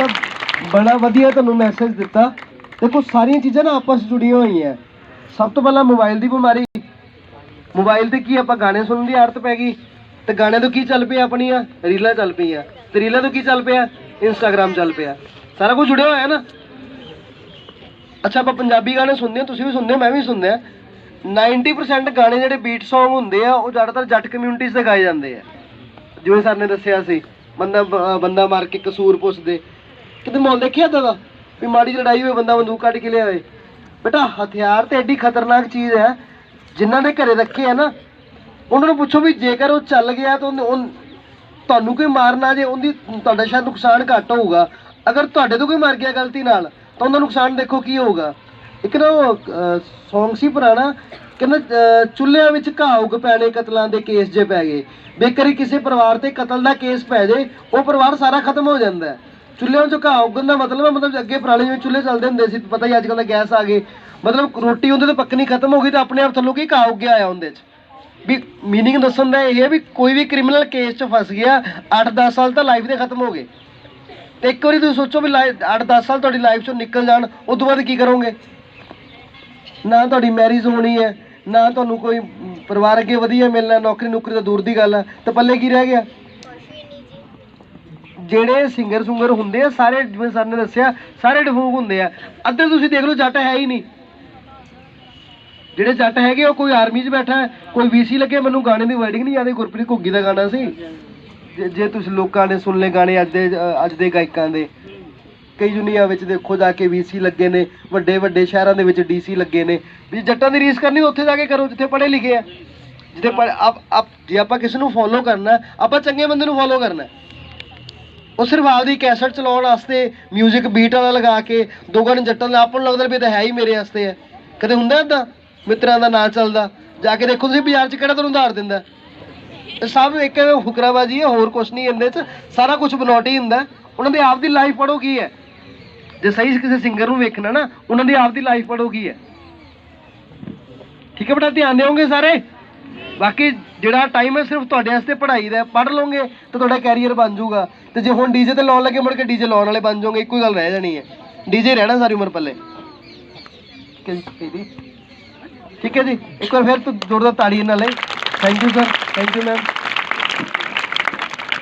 ਤਾਂ ਬੜਾ ਵਧੀਆ ਤੁਹਾਨੂੰ ਮੈਸੇਜ ਦਿੱਤਾ। ਦੇਖੋ, ਸਾਰੀਆਂ ਚੀਜ਼ਾਂ ਨਾ ਆਪਸ ਜੁੜੀਆਂ ਹੋਈਆਂ। ਸਭ ਤੋਂ ਪਹਿਲਾਂ ਮੋਬਾਈਲ ਦੀ ਬਿਮਾਰੀ। ਮੋਬਾਈਲ ਤੇ ਕੀ ਆਪਾਂ ਗਾਣੇ ਸੁਣਨ ਦੀ ਆਦਤ ਪੈ ਗਈ? ਤੇ ਗਾਣਿਆਂ ਤੋਂ ਕੀ ਚੱਲ ਪਿਆ ਆਪਣੀਆਂ? ਰੀਲਾਂ ਚੱਲ ਪਈਆਂ। ਤੇ ਰੀਲਾਂ ਤੋਂ ਕੀ ਚੱਲ ਪਿਆ? ਇੰਸਟਾਗ੍ਰam ਚੱਲ ਪਿਆ। ਸਾਰਾ ਕੁਝ ਜੁੜਿਆ ਹੋਇਆ ਨਾ? ਅੱਛਾ, ਆਪਾਂ ਪੰਜਾਬੀ ਗਾਣੇ ਸੁਣਦੇ ਹਾਂ, ਤੁਸੀਂ ਵੀ ਸੁਣਦੇ ਹੋ, ਮੈਂ ਵੀ ਸੁਣਦਾ 90% ਗਾਣੇ ਜਿਹੜੇ ਬੀਟ Song ਹੁੰਦੇ ਆ, ਉਹ ਜ਼ਿਆਦਾਤਰ ਜੱਟ ਕਮਿਊਨਿਟੀਜ਼ ਦੇ ਗਾਏ ਜਾਂਦੇ ਆ। ਜਿਵੇਂ ਸਰ ਨੇ ਦੱਸਿਆ ਸੀ, ਬੰਦਾ ਬੰਦਾ ਮਾਰ ਕੇ ਕਸੂਰ ਪੁੱਛਦੇ। ਕਿਤੇ ਮੌਲ ਦੇਖਿਆ ਏਦਾਂ ਦਾ? ਵੀ ਮਾੜੀ ਜਿਹੀ ਲੜਾਈ ਹੋਵੇ, ਬੰਦਾ ਬੰਦੂਕ ਕੱਢ ਕੇ ਲਿਆਵੇ ਬੇਟਾ, ਹਥਿਆਰ ਤੇ ਐਡੀ ਖਤਰਨਾਕ ਚੀਜ਼ ਹੈ, ਜਿਨ੍ਹਾਂ ਦੇ ਘਰੇ ਰੱਖੇ ਆ ਨਾ, ਉਹਨਾਂ ਨੂੰ ਪੁੱਛੋ ਵੀ ਜੇਕਰ ਉਹ ਚੱਲ ਗਿਆ ਤਾਂ ਉਹਨੇ- ਉਹ ਤੁਹਾਨੂੰ ਕੋਈ ਮਾਰਨਾ ਜੇ ਉਹਦੀ ਤੁਹਾਡਾ ਸ਼ਾਇਦ ਨੁਕਸਾਨ ਘੱਟ ਹੋਊਗਾ। ਅਗਰ ਤੁਹਾਡੇ ਤੋਂ ਕੋਈ ਮਰ ਗਿਆ ਗਲਤੀ ਨਾਲ, ਤਾਂ ਉਹਦਾ ਨੁਕਸਾਨ ਦੇਖੋ ਕੀ ਹੋਊਗਾ। ਇੱਕ ਨਾ ਸੌਂਗ ਸੀ ਪੁਰਾਣਾ, ਕਹਿੰਦਾ ਚੁੱਲ੍ਹਿਆਂ ਵਿੱਚ ਘਾਹ ਉੱਗ ਪੈਣੇ ਕਤਲਾਂ ਦੇ ਕੇਸ ਜੇ ਪੈ ਗਏ। ਬੇਕਰੀ ਕਿਸੇ ਪਰਿਵਾਰ ਤੇ ਕਤਲ ਦਾ ਕੇਸ ਪੈ ਜੇ, ਉਹ ਪਰਿਵਾਰ ਸਾਰਾ ਖਤਮ ਹੋ ਜਾਂਦਾ ਹੈ। ਚੁੱਲ੍ਹਿਆਂ 'ਚੋਂ ਘਾਹ ਉੱਗਣ ਦਾ ਮਤਲਬ ਹੈ, ਮਤਲਬ ਅੱਗੇ ਪੁਰਾਣੇ ਜਿਵੇਂ ਚੁੱਲ੍ਹੇ ਚੱਲਦੇ ਹੁੰਦੇ ਸੀ, ਪਤਾ ਹੀ ਅੱਜ ਕੱਲ੍ਹ ਗੈਸ ਆ ਗਏ। ਮਤਲਬ ਰੋਟੀ ਉਹਦੇ ਤੇ ਪੱਕਣੀ ਖਤਮ ਹੋ ਗਈ ਤਾਂ ਆਪਣੇ ਆਪ ਥੱਲੋਂ ਕੀ ਘਾਹ ਉੱਗਿਆ ਆਇਆ ਉਹਦੇ 'ਚ? ਵੀ ਮੀਨਿੰਗ ਦੱਸਣ ਦਾ ਇਹ ਹੈ ਵੀ ਕੋਈ ਵੀ ਕ੍ਰਿਮੀਨਲ ਕੇਸ 'ਚ ਫਸ ਗਿਆ 8-10 ਸਾਲ ਤਾਂ ਲਾਈਫ ਦੇ ਖਤਮ ਹੋ ਗਏ। ਤੇ ਇੱਕ ਵਾਰੀ ਤੁਸੀਂ ਸੋਚੋ ਵੀ 8-10 ਸਾਲ ਤੁਹਾਡੀ ਲਾਈਫ 'ਚੋਂ ਨਿਕਲ ਜਾਣ, ਉਸ ਤੋਂ ਬਾਅਦ ਕੀ ਕਰੋਗੇ? ਨਾ ਤੁਹਾਡੀ ਮੈਰਿਜ ਹੋਣੀ ਹੈ, ਨਾ ਤੁਹਾਨੂੰ ਕੋਈ ਪਰਿਵਾਰ ਅੱਗੇ ਵਧੀਆ ਮਿਲਣਾ ਨੌਕਰੀ ਨੌਕਰੀ ਤਾਂ ਦੂਰ ਦੀ ਗੱਲ ਹੈ, ਤਾਂ ਪੱਲੇ ਕੀ ਰਹਿ ਗਿਆ? ਜਿਹੜੇ ਸਿੰਗਰ ਸੁੰਗਰ ਹੁੰਦੇ ਆ, ਸਾਰੇ ਜਿਵੇਂ ਸਰ ਨੇ ਦੱਸਿਆ, ਸਾਰੇ ਡਿਫੂਕ ਹੁੰਦੇ ਆ। ਅੱਧੇ ਤੁਸੀਂ ਦੇਖ ਲਓ, ਜੱਟ ਹੈ ਹੀ ਨਹੀਂ। ਜਿਹੜੇ ਜੱਟ ਹੈਗੇ, ਉਹ ਕੋਈ ਆਰਮੀ 'ਚ ਬੈਠਾ ਹੈ, ਕੋਈ ਵੀਸੀ ਲੱਗੇ, ਮੈਨੂੰ ਗਾਣੇ ਦੀ ਵਰਡਿੰਗ ਨਹੀਂ ਯਾਦ ਗੁਰਪ੍ਰੀਤ ਘੁੱਗੀ ਦਾ ਗਾਣਾ ਸੀ। ਜੇ- ਤੁਸੀਂ ਲੋਕਾਂ ਨੇ ਸੁਣ ਲਏ ਗਾਣੇ ਅੱਜ ਦੇ ਅੱਜ ਦੇ ਗਾਇਕਾਂ ਦੇ, ਕਈ ਦੁਨੀਆ ਵਿੱਚ ਦੇਖੋ, ਜਾ ਕੇ ਵੀਸੀ ਲੱਗੇ ਨੇ, ਵੱਡੇ ਵੱਡੇ ਸ਼ਹਿਰਾਂ ਦੇ ਵਿੱਚ ਡੀਸੀ ਲੱਗੇ ਨੇ, ਵੀ ਜੱਟਾਂ ਦੀ ਰੀਸ ਕਰਨੀ, ਉੱਥੇ ਜਾ ਕੇ ਕਰੋ, ਜਿੱਥੇ ਪੜ੍ਹੇ ਲਿਖੇ ਆ। ਜਿੱਥੇ ਆਪ ਜੇ ਆਪਾਂ ਕਿਸੇ ਨੂੰ ਫੋਲੋ ਕਰਨਾ, ਆਪਾਂ ਚੰਗੇ ਬੰਦੇ ਨੂੰ ਫੋਲੋ ਕਰਨਾ। ਹੈ। ਉਹ ਸਿਰਫ ਆਪਦੀ ਕੈਸਟ ਚਲਾਉਣ ਵਾਸਤੇ 뮤직 ਬੀਟ ਵਾਲਾ ਲਗਾ ਕੇ ਦੋ ਗਾਣੇ ਜੱਟਾਂ ਦਾ ਆਪਾਂ ਨੂੰ ਲੱਗਦਾ ਵੀ ਇਹ ਤਾਂ ਹੈ ਹੀ ਮੇਰੇ ਵਾਸਤੇ ਹੈ। ਕਦੇ ਹੁੰਦਾ ਏਦਾਂ? ਮਿੱਤਰਾਂ ਦਾ ਨਾਂ ਚੱਲਦਾ। ਜਾ ਕੇ ਦੇਖੋ ਤੁਸੀਂ ਬਾਜ਼ਾਰ 'ਚ ਕਿਹੜਾ ਤੁਹਾਨੂੰ ਉਧਾਰ ਦਿੰਦਾ। ਇਹ ਸਭ ਇੱਕ ਫੁਕਰਾਬਾਜੀ ਹੈ, ਹੋਰ ਕੁਛ ਨਹੀਂ ਇਹਦੇ 'ਚ। ਸਾਰਾ ਕੁਝ ਬਨੌਟ ਹੀ ਹੁੰਦਾ। ਉਹਨਾਂ ਦੀ ਆਪ ਦੀ ਲਾਈਫ ਪੜੋ ਕੀ ਹੈ? ਜੇ ਸਹੀ ਕਿਸੇ ਸਿੰਗਰ ਨੂੰ ਵੇਖਣਾ ਨਾ, ਉਹਨਾਂ ਦੀ ਆਪ ਦੀ ਲਾਈਫ ਪੜੋ ਕੀ ਹੈ? ਠੀਕ ਹੈ ਬੇਟਾ, ਧਿਆਨ ਦਿਓਗੇ ਸਾਰੇ? ਬਾਕੀ ਜਿਹੜਾ ਟਾਈਮ ਹੈ ਸਿਰਫ ਤੁਹਾਡੇ ਵਾਸਤੇ ਪੜ੍ਹਾਈ ਦਾ ਪੜ੍ਹ ਲਓਗੇ ਤਾਂ ਤੁਹਾਡਾ ਕੈਰੀਅਰ ਬਣ ਜਾਊਗਾ। ਤੇ ਜੇ ਹੁਣ ਡੀਜੇ ਤੇ ਲਾਉਣ ਲੱਗੇ ਮੁੜ ਕੇ ਡੀਜੇ ਲਾਉਣ ਵਾਲੇ ਬਣ ਜਾਓਗੇ, ਇੱਕੋ ਹੀ ਗੱਲ ਰਹਿ ਜਾਣੀ ਹੈ। ਡੀਜੇ ਰਹਿਣਾ ਸਾਰੀ ਉਮਰ ਪੱਲੇ। ਠੀਕ ਹੈ ਜੀ, ਠੀਕ ਹੈ ਜੀ। ਠੀਕ ਹੈ ਜੀ, ਇੱਕ ਵਾਰ ਫਿਰ ਤੋਂ ਜ਼ੋਰਦਾਰ ਤਾੜੀ ਨਾਲ ਲਈ। Thank you sir thank you ma'am